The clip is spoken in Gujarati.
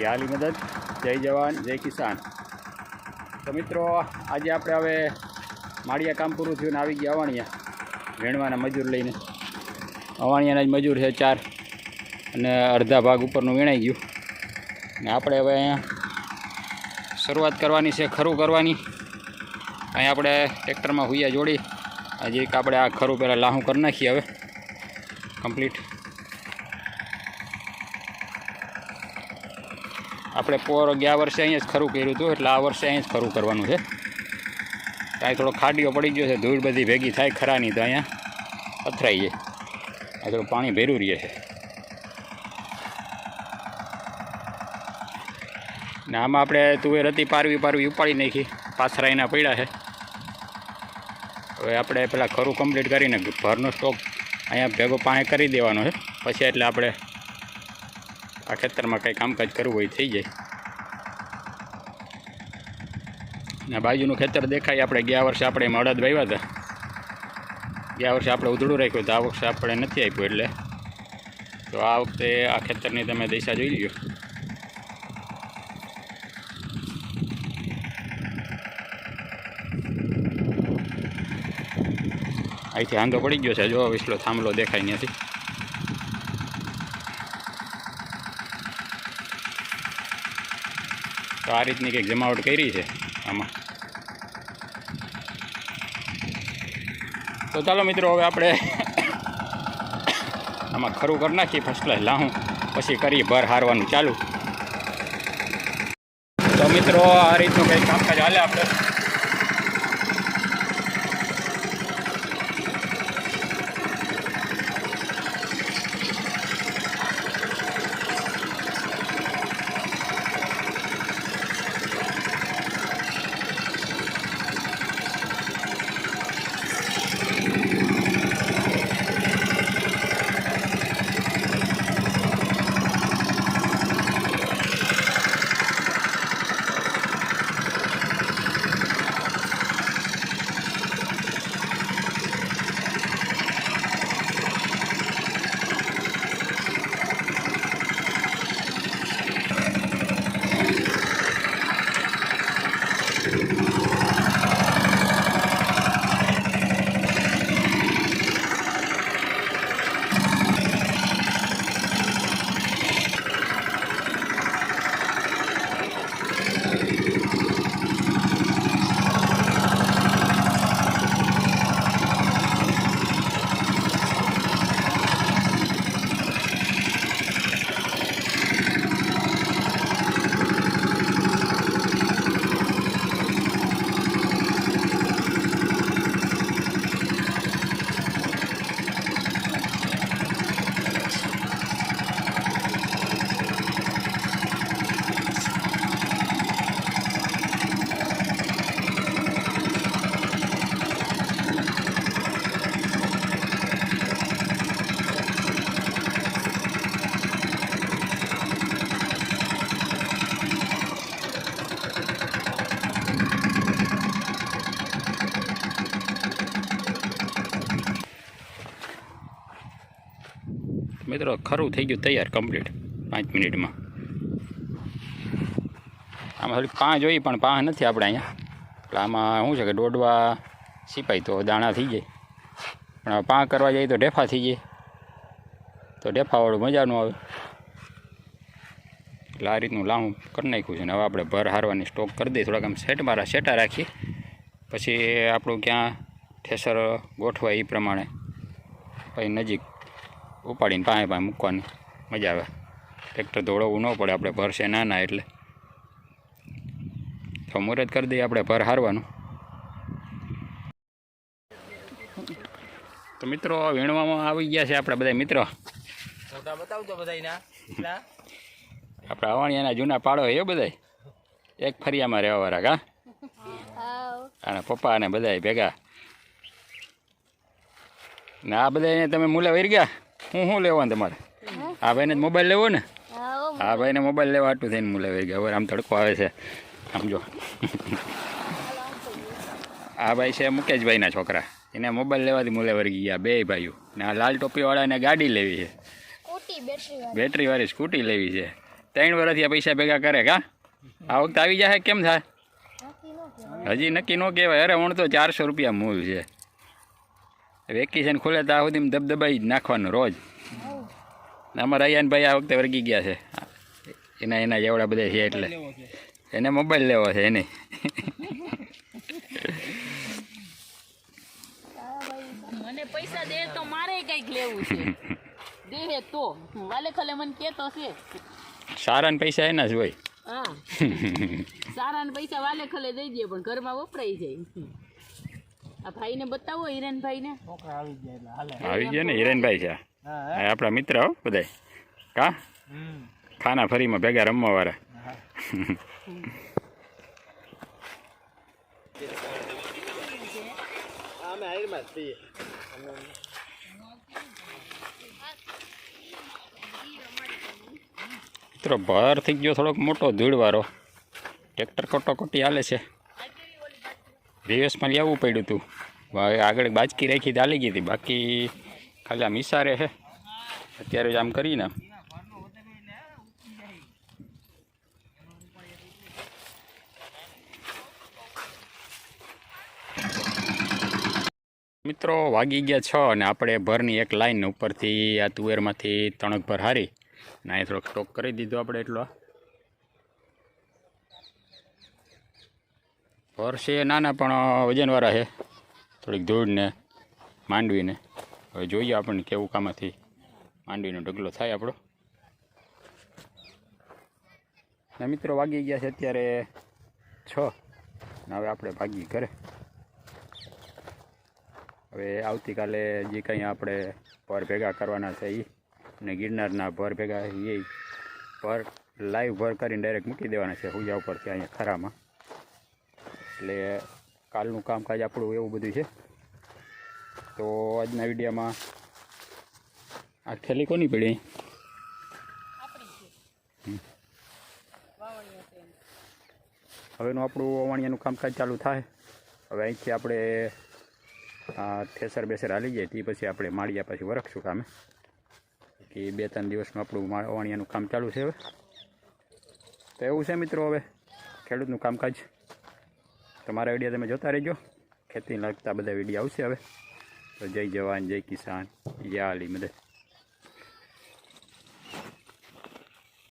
એ હાલી મદદ. જય જવાન, જય કિસાન. તો મિત્રો, આજે આપણે હવે માળિયા કામ પૂરું થયું ને આવી ગયા અવાણિયા. વેણવાના મજૂર લઈને. અવાણિયાના જ મજૂર છે ચાર. અને અડધા ભાગ ઉપરનું વીણાઈ ગયું. ને આપણે હવે અહીંયા શરૂઆત કરવાની છે, ખરું કરવાની. અહીં આપણે ટ્રેક્ટરમાં હુયા જોડી. હજી આપણે આ ખરું પહેલાં લાહું કરી નાખીએ હવે. કમ્પ્લીટ. આપણે પોર ગયા વર્ષે અહીંયા જ ખરું કર્યું હતું, એટલે આ વર્ષે અહીંયા જ ખરું કરવાનું છે. કાંઈ થોડો ખાડીઓ પડી ગયો છે, ધૂળ બધી ભેગી થાય ખરાની, તો અહીંયા પથરાઈ જાય. આ થોડું પાણી ભેરું રહે છે. ને આમાં આપણે તુવેર હતી, પારવી પારવી ઉપાડી નાખી પાથરાઈના પડ્યા છે. હવે આપણે પેલા ખરું કમ્પ્લીટ કરીને ભરનો સ્ટોક અહીંયા ભેગો પાસે કરી દેવાનો છે. પછી એટલે આપણે આ ખેતરમાં કંઈ કામકાજ કરવું હોય થઈ જાય. ને બાજુનું ખેતર દેખાય, આપણે ગયા વર્ષે આપણે એમાં અડદ વાવ્યા હતા. ગયા વર્ષે આપણે ઉધડું રાખ્યું તો આ વર્ષે આપણે નથી આપ્યું એટલે. તો આ વખતે આ ખેતરની તમે દિશા જોઈ લ્યો. અહીંથી આંધો પડી ગયો છે જો વિસલો થાંભલો દેખાય ત્યાંથી. તો આ રીતની કંઈક જમાવટ કરી છે આમાં. તો ચાલો મિત્રો, હવે આપણે આમાં ખરું કરી નાખીએ. ફર્સ્ટ ક્લાસ લાવું, પછી કરીએ ભર હારવાનું ચાલુ. તો મિત્રો, આ રીતનું કંઈક કામકાજ હાલે આપણે. મિત્રો, ખરું, થઈ ગયું તૈયાર કમ્પ્લીટ પાંચ મિનિટમાં. આમાં થોડી પાં જોઈ પણ પાં નથી આપણે અહીંયા. એટલે આમાં શું છે કે દોડવા સિપાય તો દાણા થઈ જાય. પણ પાં કરવા જઈએ તો ઢેફા થઈ જાય. તો ઢેફાવાળું મજા ન આવે. એટલે આ રીતનું લાવું કરી નાખ્યું છે. ને હવે આપણે ભર હારવાની સ્ટોક કરી દઈએ. થોડાક આમ સેટ મારા સેટા રાખીએ. પછી આપણું ક્યાં ઠેસર ગોઠવાય એ પ્રમાણે. પછી નજીક ઉપાડીને પાસે પાસે મૂકવાની. મજા આવે. ટ્રેક્ટર દોડવું ન પડે આપણે ભરશે નાના એટલે. તો મુહૂર્ત કરી દઈએ આપણે ભર હારવાનું. તો મિત્રો વીણવામાં આવી ગયા છે આપણે બધા મિત્રો. આપણે બતાવજો બધાયના. કેટલા? અવાણિયાના જૂના પાડો એ બધા એક ફરિયામાં રહેવાવાળા કા? અને પપ્પા અને બધા ભેગા. ને આ બધા તમે મૂલે વરી ગયા? હું શું લેવાનું તમારે? આ ભાઈને મોબાઈલ લેવો ને? આ ભાઈને મોબાઈલ લેવા આટલું થઈને હું લેવાઈ ગયા. હવે આમ તડકો આવે છે. આમ જો. આ ભાઈ છે મુકેશભાઈના છોકરા. એને મોબાઈલ લેવાથી મુલે વળી ગયા બે ભાઈઓ. ને આ લાલ ટોપીવાળાને ગાડી લેવી છે. બેટરીવાળી સ્કૂટી લેવી છે. ત્રણ વર્ષથી આ પૈસા ભેગા કરે કા? આ વખતે આવી જાય કેમ થાય? હજી નક્કી ન કહેવાય. અરે હું તો ચારસો રૂપિયા મૂળ છે. વેકેશન ખુલે આ સુધી દબદબાઈ જ નાખવાનું રોજ. અમારા અયાનભાઈ આ વખતે વર્ગી ગયા છે. એના એના જેવડા બધા છે એટલે. એને મોબાઈલ લેવો છે એને. મને પૈસા દે તો મારે કંઈક લેવું છે. દે તો. વાલે ખલે મને કેતો છે. સારા પૈસા એના જ હોય. હા. સારા પૈસા વાલે ખલે દઈ દે પણ ઘરમાં વપરાઈ જાય. આ ભાઈને બતાવો હિરેનભાઈ છોકરા આવી ગયા એટલે હાલે. આવી ગયા ને હિરેનભાઈ છે. આ. હા? આ આપણા મિત્ર હો બધાય. કા? ખાના ફરીમાં ભેગા રમવા વાળા મિત્રો ભર થઈ ગયો થોડોક મોટો ધૂળવાળો. ટ્રેક્ટર કટોકટી હાલે છે. રિવર્સમાં લેવું પડ્યું હતું હવે આગળ બાજકી રાખી ચાલી ગઈ હતી. બાકી ખાલી આમ ઈશારે છે અત્યારે જ આમ કરીને. મિત્રો, વાગી ગયા છ અને આપણે ભરની એક લાઈન ઉપરથી આ તુવેરમાંથી તણક ભર હારી. અને અહીં થોડોક સ્ટોક કરી દીધો આપણે એટલો. ભર છે નાના, પણ વજનવાળા છે. થોડીક ધૂળને માંડવીને. હવે જોઈએ આપણને કેવું કામાંથી માંડવીનો ઢગલો થાય આપણો. ને મિત્રો વાગી ગયા છે અત્યારે છ. ને હવે આપણે ભાગી ઘરે. હવે આવતીકાલે જે કંઈ આપણે ભર ભેગા કરવાના છે એ અને ગિરનારના ભર ભેગા એ ભર લાઈવ ભર કરીને ડાયરેક્ટ મૂકી દેવાના છે હુજા ઉપરથી અહીંયા ખરામાં. એટલે કાલનું કામકાજ આપણું એવું બધું છે. તો આજના વિડીયોમાં આ થેલી કોની પડી? હવેનું આપણું અવાણિયાનું કામકાજ ચાલુ થાય. હવે અહીંથી આપણે થેસર બેસર હાલી જાય, તે પછી આપણે માળિયા પછી વરખશું કામે. કે બે ત્રણ દિવસમાં આપણું અવાણિયાનું વાણિયાનું કામ ચાલુ છે હવે. તો એવું છે મિત્રો હવે, ખેડૂતનું કામકાજ. તમારા વીડિયો તમે જોતા રહેજો. ખેતીને લગતા બધા વીડિયો આવશે હવે. તો જય જવાન, જય કિસાન, જય આલી મદદ